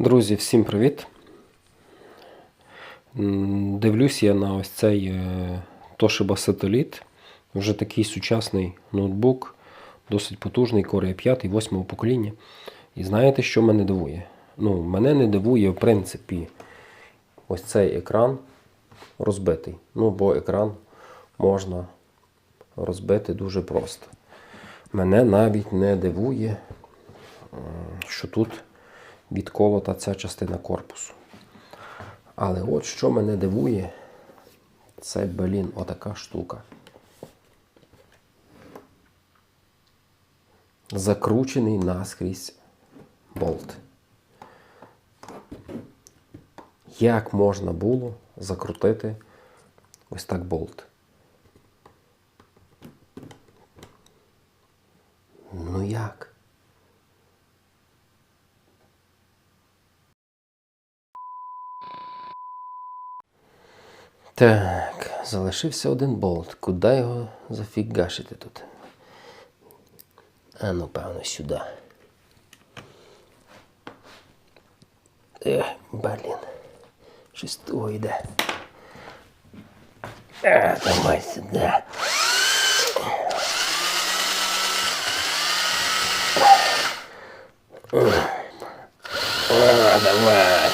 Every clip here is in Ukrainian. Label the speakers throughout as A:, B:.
A: Друзі, всім привіт! Дивлюсь я на ось цей е, Toshiba Satellite. Вже такий сучасний ноутбук, досить потужний, Core i 5 8 покоління. І знаєте, що мене дивує? Ну, мене не дивує, в принципі, ось цей екран розбитий. Ну, бо екран можна розбити дуже просто. Мене навіть не дивує, що тут відколота ця частина корпусу. Але от що мене дивує, це, блін, отака штука. Закручений наскрізь болт. Як можна було закрутити ось так болт? Так, залишився один болт. Куди його зафігашити тут? А ну, певно, сюди. Ех, блін. Щось того йде. А, давай сюди. А, давай.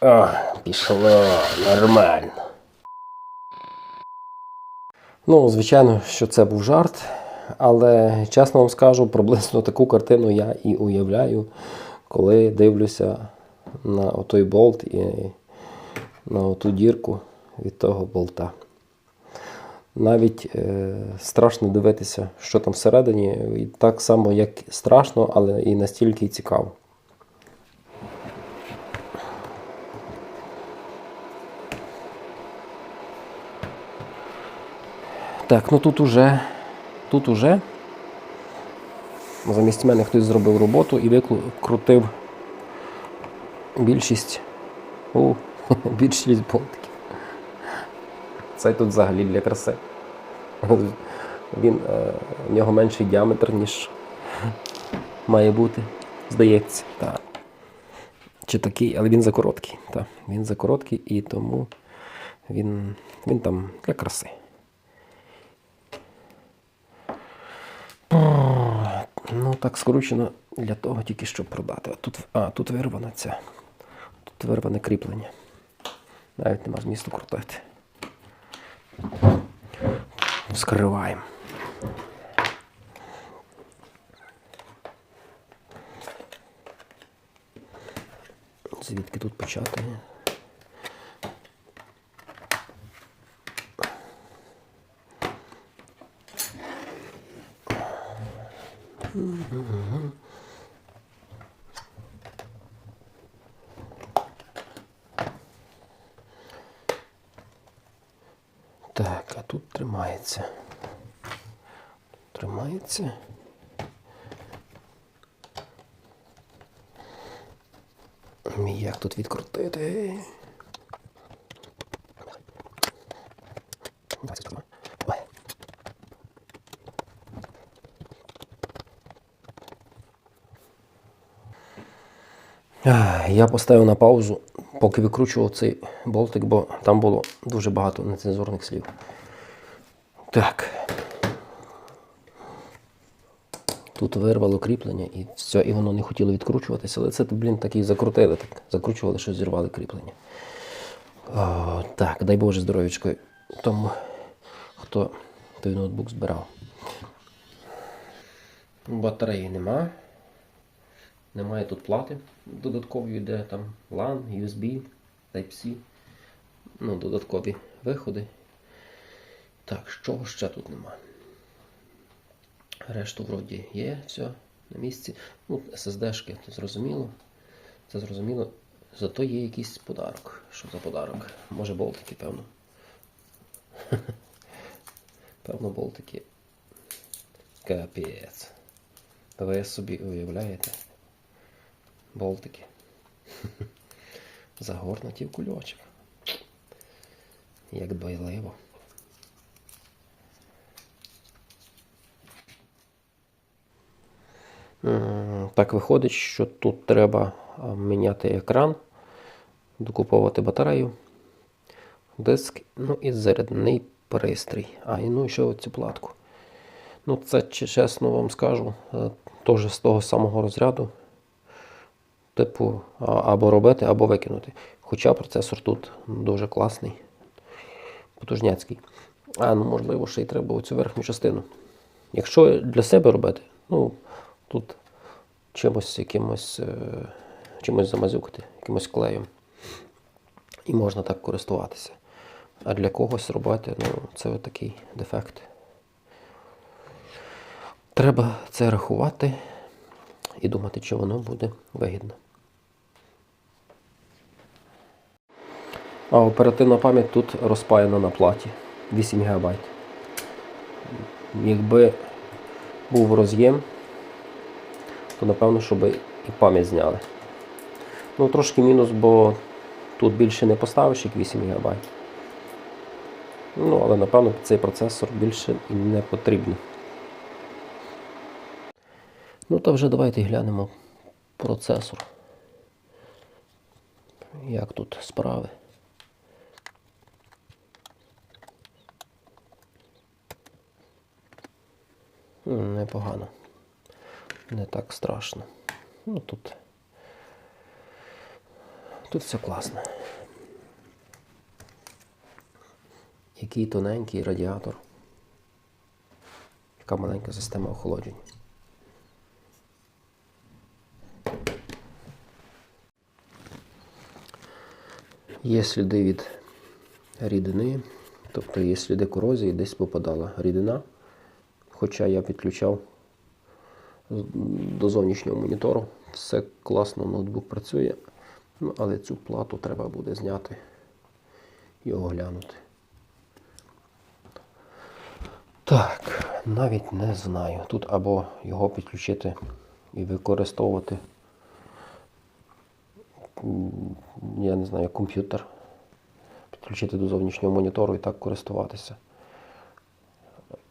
A: О, пішло, нормально. Ну, звичайно, що це був жарт, але чесно вам скажу, приблизно таку картину я і уявляю, коли дивлюся на отой болт і на оту дірку від того болта. Навіть е, страшно дивитися, що там всередині, і так само, як страшно, але і настільки цікаво. Так, ну тут уже, тут уже замість мене хтось зробив роботу і викрутив більшість, більшість болтиків. Це тут взагалі для краси. Він, е, в нього менший діаметр, ніж має бути, здається. Так. Чи такий, але він закороткий. Так, він закороткий і тому він, він там для краси. Ну, так скручено для того, тільки щоб продати. А тут, а, тут вирвана ця. Тут вирване кріплення. Навіть нема змісту крутити. Скриваємо. Звідки тут почати? Так, а тут тримається. Тримається. Як тут відкрутити? Я поставив на паузу, поки викручував цей болтик, бо там було дуже багато нецензурних слів. Так. Тут вирвало кріплення і все, і воно не хотіло відкручуватися, але це, блін, так і закрутили, так. закручували, що зірвали кріплення. О, так, дай Боже здоров'ячко тому, хто той ноутбук збирав. Батареї нема. Немає тут плати додаткової, де там LAN, USB, Type-C. Ну, додаткові виходи. Так, що ще тут нема? Решту вроді є, все на місці. Ну, SSD-шки, це зрозуміло. Це зрозуміло. Зато є якийсь подарок. Що за подарок? Може болтики, певно. Певно, болтики. Капець. Ви собі уявляєте? Болтики. Загорнуті в кульочок. Як дбайливо. Так виходить, що тут треба міняти екран, докуповувати батарею, диск, ну і зарядний пристрій. А, і ну і ще оцю платку. Ну, це чесно вам скажу, е, теж з того самого розряду. Типу, або робити, або викинути. Хоча процесор тут дуже класний, потужняцький. А, ну можливо, ще й треба оцю верхню частину. Якщо для себе робити, ну тут чимось якимось, е, чимось замазюкати, якимось клеєм. І можна так користуватися. А для когось робити, ну, це такий дефект. Треба це рахувати і думати, чи воно буде вигідно. А оперативна пам'ять тут розпаяна на платі 8 ГБ. Якби був роз'єм, то напевно, щоб і пам'ять зняли. Ну, трошки мінус, бо тут більше не поставиш, як 8 ГБ. Ну, але напевно цей процесор більше і не потрібно. Ну, та вже давайте глянемо процесор. Як тут справи. Непогано. Не так страшно. Ну тут. Тут все класно. Який тоненький радіатор. Яка маленька система охолодження. Є сліди від рідини, тобто є сліди корозії, десь попадала рідина. Хоча я підключав до зовнішнього монітору, все класно, ноутбук працює. Ну, але цю плату треба буде зняти і оглянути. Так, навіть не знаю. Тут або його підключити і використовувати, я не знаю, комп'ютер, підключити до зовнішнього монітору і так користуватися.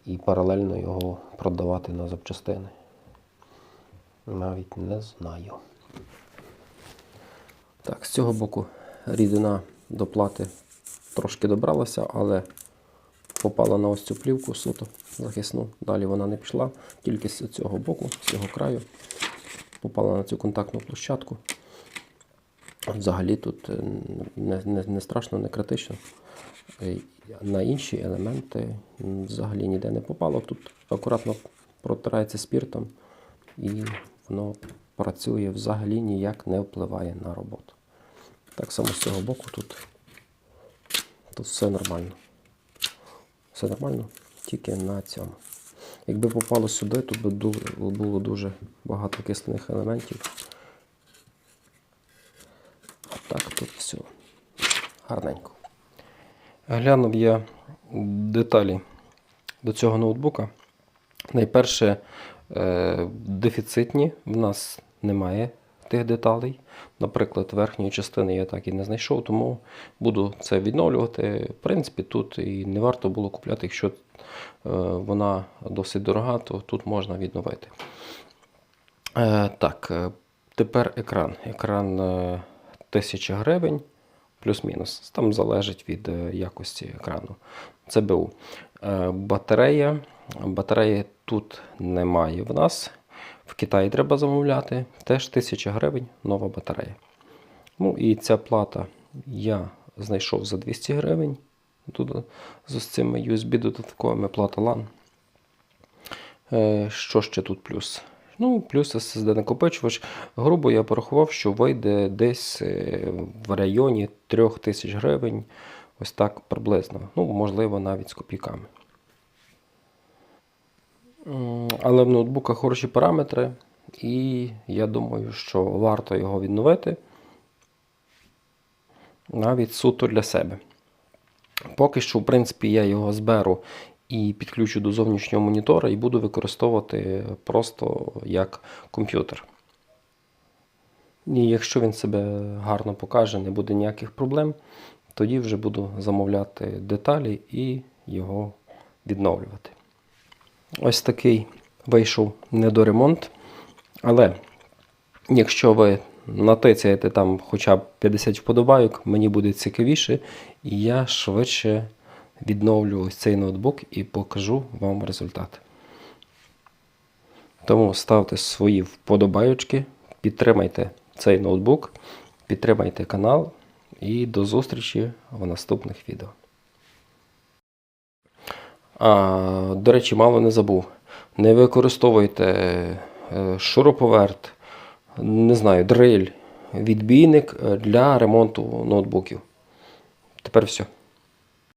A: І паралельно його продавати на запчастини. Навіть не знаю. Так, з цього боку рідина до плати трошки добралася, але попала на ось цю плівку суто захисну. Далі вона не пішла, тільки з цього боку, з цього краю, попала на цю контактну площадку. Взагалі тут е, не, не, не страшно, не критично. Е, На інші елементи взагалі ніде не попало. Тут акуратно протирається спіртом і воно працює взагалі ніяк не впливає на роботу. Так само з цього боку тут, тут все нормально. Все нормально, тільки на цьому. Якби попало сюди, тут би було дуже багато кислених елементів. А так тут все гарненько. Глянув я деталі до цього ноутбука. Найперше, е, дефіцитні, в нас немає тих деталей. Наприклад, верхньої частини я так і не знайшов, тому буду це відновлювати. В принципі, тут і не варто було купляти, якщо е, вона досить дорога, то тут можна відновити. Е, так, тепер екран. Екран е, 1000 гривень плюс-мінус. Там залежить від е, якості екрану. Це БУ. Е, Батарея. Батареї тут немає в нас. В Китаї треба замовляти. Теж 1000 гривень нова батарея. Ну і ця плата я знайшов за 200 гривень. Тут е, з цими USB додатковими плата LAN. Що ще тут плюс? Ну, плюс SSD накопичувач. Грубо я порахував, що вийде десь е, в районі 3000 гривень. Ось так приблизно. Ну, можливо, навіть з копійками. Але в ноутбука хороші параметри, і я думаю, що варто його відновити навіть суто для себе. Поки що, в принципі, я його зберу і підключу до зовнішнього монітора і буду використовувати просто як комп'ютер. І якщо він себе гарно покаже, не буде ніяких проблем, тоді вже буду замовляти деталі і його відновлювати. Ось такий вийшов недоремонт. Але якщо ви натицяєте там хоча б 50 вподобайок, мені буде цікавіше, і я швидше відновлю ось цей ноутбук і покажу вам результат. Тому ставте свої вподобайочки, підтримайте цей ноутбук, підтримайте канал і до зустрічі в наступних відео. А, до речі, мало не забув. Не використовуйте е, шуруповерт, не знаю, дриль, відбійник для ремонту ноутбуків. Тепер все.